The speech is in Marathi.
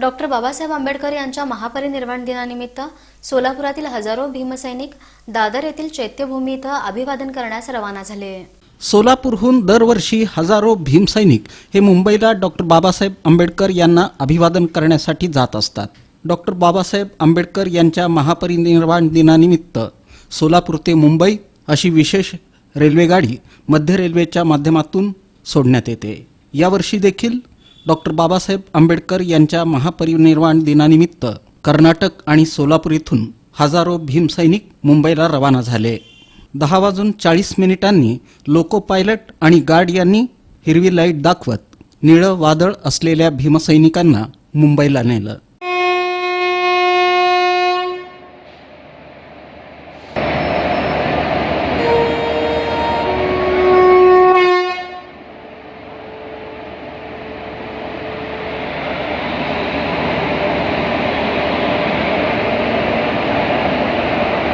डॉक्टर बाबासाहेब आंबेडकर यांच्या महापरिनिर्वाण दिनानिमित्त सोलापुरातील हजारो भीमसैनिक दादर येथील चैत्यभूमी इथं अभिवादन करण्यास रवाना झाले. सोलापूरहून दरवर्षी हजारो भीमसैनिक हे मुंबईला डॉक्टर बाबासाहेब आंबेडकर यांना अभिवादन करण्यासाठी जात असतात. डॉक्टर बाबासाहेब आंबेडकर यांच्या महापरिनिर्वाण दिनानिमित्त सोलापूर ते मुंबई अशी विशेष रेल्वेगाडी मध्य रेल्वेच्या माध्यमातून सोडण्यात येते. यावर्षी देखील डॉक्टर बाबासाहेब आंबेडकर यांच्या महापरिनिर्वाण दिनानिमित्त कर्नाटक आणि सोलापूर इथून हजारो भीमसैनिक मुंबईला रवाना झाले. दहा वाजून चाळीस मिनिटांनी लोको पायलट आणि गार्ड यांनी हिरवी लाइट दाखवत निळं वादळ असलेल्या भीमसैनिकांना मुंबईला नेलं.